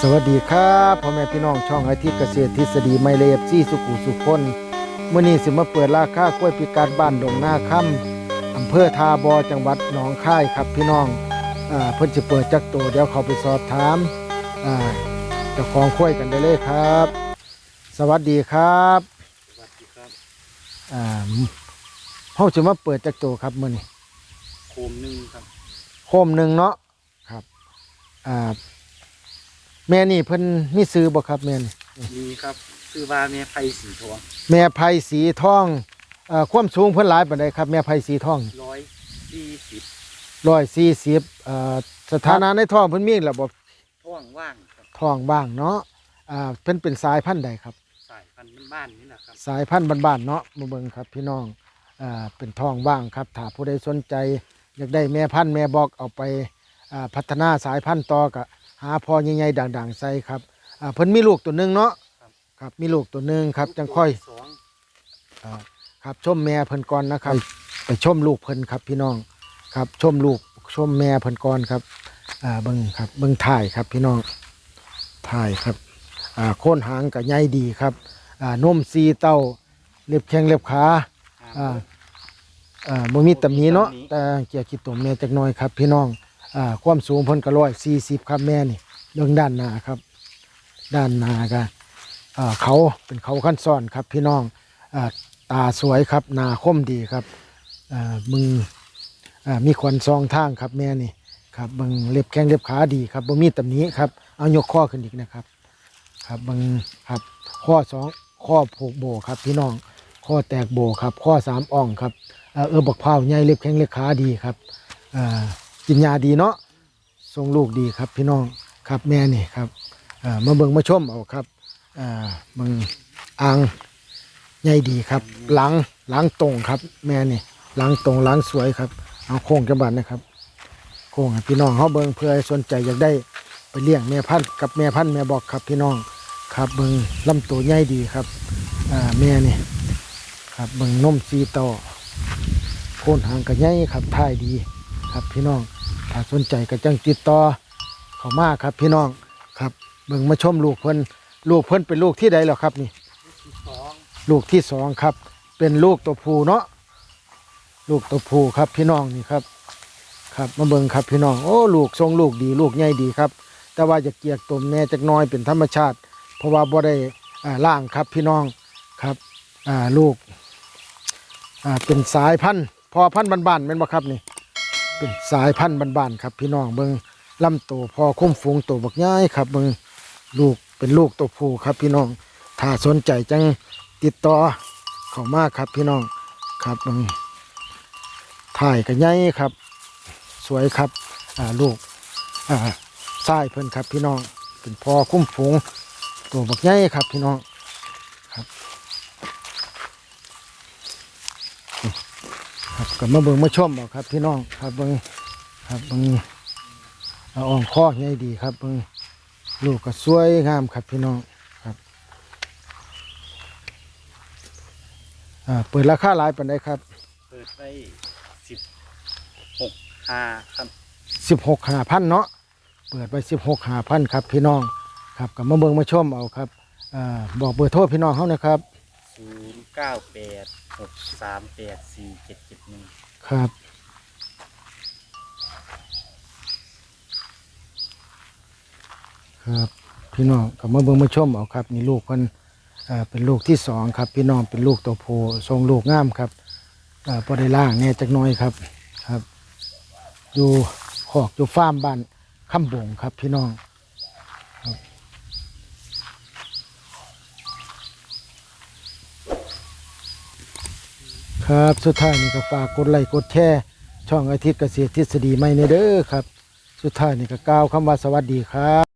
สวัสดีครับพ่อแม่พี่น้องช่องอาทิตย์เกษตรทฤษฎีไม่เลฟซี่สุขุสุขคนเมื่อนี้สิมาเปิดราคากล้วยพิการบ้านดงหน้าค่ำอำเภอทาบอจังหวัดหนองคายครับพี่น้องอ่าเพิ่นจะเปิดจักโตเดี๋ยวเขาไปสอบถามอ่าเจ้าของกล้วยกันได้เลยครับ สวัสดีครับสวัสดีครับอ่าเฮาจะมาเปิดจักโตครับมื้อนี้โคมหนึ่งครับโคมหนึ่งเนาะครับอ่า แม่นี่เพิ่นมีซื้อบ่ครับแม่นี่มีครับชื่อว่าเมียไผ่สีทองแม่ไผ่สีทองเอ่อความสูงเพิ่นหลายปานใดครับ แม่ไผ่สีทองร้อยสี่สิบร้อยสี่สิบเอ่อสถานะในท้องเพิ่นมีระบบท่วงว่างครับท้องบ้างเนาะอ่าเพิ่นเป็นสายพันธุ์ใดครับ สายพันธุ์บ้านๆนี่แหละครับ สายพันธุ์บ้านๆเนาะมาเบิ่งครับ พี่น้องอ่าเป็นท้องว่างครับถ้าผู้ใดสนใจ อยากได้แม่พันธุ์แม่บอกเอาไปอ่าพัฒนาสายพันธุ์ต่อก็ หาพอใหญ่ๆด่างๆใส่ครับอ่าเพิ่นมีลูกตัวหนึงเนาะครับมีลูกตัวหนึงครับจังค่อย สองอ่าครับชมแม่เพิ่นก่อนนะครับ ไปชมลูกเพิ่นครับพี่น้องครับชมลูกชมแม่เพิ่นก่อนครับอ่าเบิ่งครับเบิ่งถ่ายครับพี่น้องถ่ายครับอ่าโค่นหางกับใหญ่ดีครับอ่านมซีเต้าเล็บแข้งเล็บขาอ่าอ่าบ่มีตำหนิเนาะแต่เกียร์ขี้ตุ่มแม่จักหน่อยครับ พี่น้องอ่า ความสูงเพิ่นก็ร้อยสี่สิบครับแม่นี่เรื่องด้านหน้าครับ ด้านหน้าก็อ่าเขาเป็นเขาขั้นซ้อนครับพี่น้องอตาสวยครับนาคมดีครับมึงอ่ามีขวัญซองทางครับแม่นี่ครับเบิงเล็บแข้งเล็บขาดีครับบ่มีตำหนิครับเอายกข้อขึ้นอีกนะครับ ครับเบิงครับข้อสองข้อผูกโบครับ พี่น้องข้อแตกโบครับ ข้อสามอ่องครับเออบักพร้าใหญ่เล็บแข้งเล็บขาดีครับอ่า กินยาดีเนาะทรงลูกดีครับพี่น้องครับแม่นี่ครับอ่ามาเบิ่งมาชมเอาครับอ่าเบิ่งอ่างใหญ่ดีครับหลังหลังตรงครับ แม่นี่หลังตรงหลังสวยครับเอาโค้งจังบันนะครับโค้งพี่น้องเขาเบิ่งเพื่อสนใจอยากได้ไปเลี้ยงแม่พันธุ์กับแม่พันธุ์แม่บอกครับพี่น้องครับเบิ่งลำตัวใหญ่ดีครับอ่าแม่นี่ครับเบิ่งนมซีต่อโคนหางกระใหญ่ครับท่ายดีครับพี่น้อง ถ้าสนใจก็จังติดต่อเข้ามาครับ พี่น้องครับเบิ่งมาชมลูกเพิ่นลูกเพิ่นเป็นลูกที่ใดแล้วครับนี่ที่สองลูกที่สองครับ เป็นลูกตัวผู้เนาะลูกตัวผู้ครับพี่น้องนี่ครับ ครับมาเบิ่งครับพี่น้องโอ้ลูกทรงลูกดีลูกใหญ่ดีครับ แต่ว่าจะเกียกตมแน่จักน้อยเป็นธรรมชาติ เพราะว่าบ่ได้อ่าล่างครับพี่น้องครับอ่าลูกอ่าเป็นสายพันธุ์พอพันธุ์บ้านๆแม่นบ่ครับนี่ เป็นสายพันธุ์บ้านๆครับ พี่น้องเบิงลำตัวพอคุ้มฝูงตัวบักย้ายครับเบิงลูกเป็นลูกตัวผู้ครับ พี่น้องถ้าสนใจจังติดต่อเข้ามาครับ พี่น้องครับเบิงถ่ายกันใหญ่ครับ สวยครับอ่าลูกอ่าทรายเพิ่นครับ พี่น้องเป็นพอคุ้มฝูงตัวบักใหญ่ครับ พี่น้องครับ ครับก็มาเบิ่งมาชมเอาครับพี่น้องครับเบิ่งครับเบิ่งเอาอ่องคอใหญ่ดีครับเบิ่งลูกก็สวยงามครับพี่น้องครับอ่าเปิดราคาหลายปานใดครับเปิดไปสิบหกห้าครับสิบหกหาพันเนาะเปิดไปสิบหกหาพันครับพี่น้องครับกับมาเบิงมาชมเอาครับอาบอกเบอร์โทรพี่น้องเขานะครับ ศูนย์เก้าแปดหกสามแปดสี่เจ็ดเจ็ดหนึ่งครับ ครับ พี่น้องกลับมาเบิงมาชมเอาครับนี่ลูกคนอ่าเป็นลูกที่สองครับ พี่น้องเป็นลูกตัวผู้ทรงลูกงามครับอ่าพอได้ล่างแน่จักหน้อยครับครับ อยู่ขอกอยู่ฟาร์มบ้านคำบงครับพี่น้อง ครับ สุดท้ายนี่ก็ฝากกดไลค์กดแชร์ช่องอาทิตย์เกษตรทฤษฎีใหม่ในเด้อครับ สุดท้ายนี่ก็กล่าวคำว่าสวัสดีครับ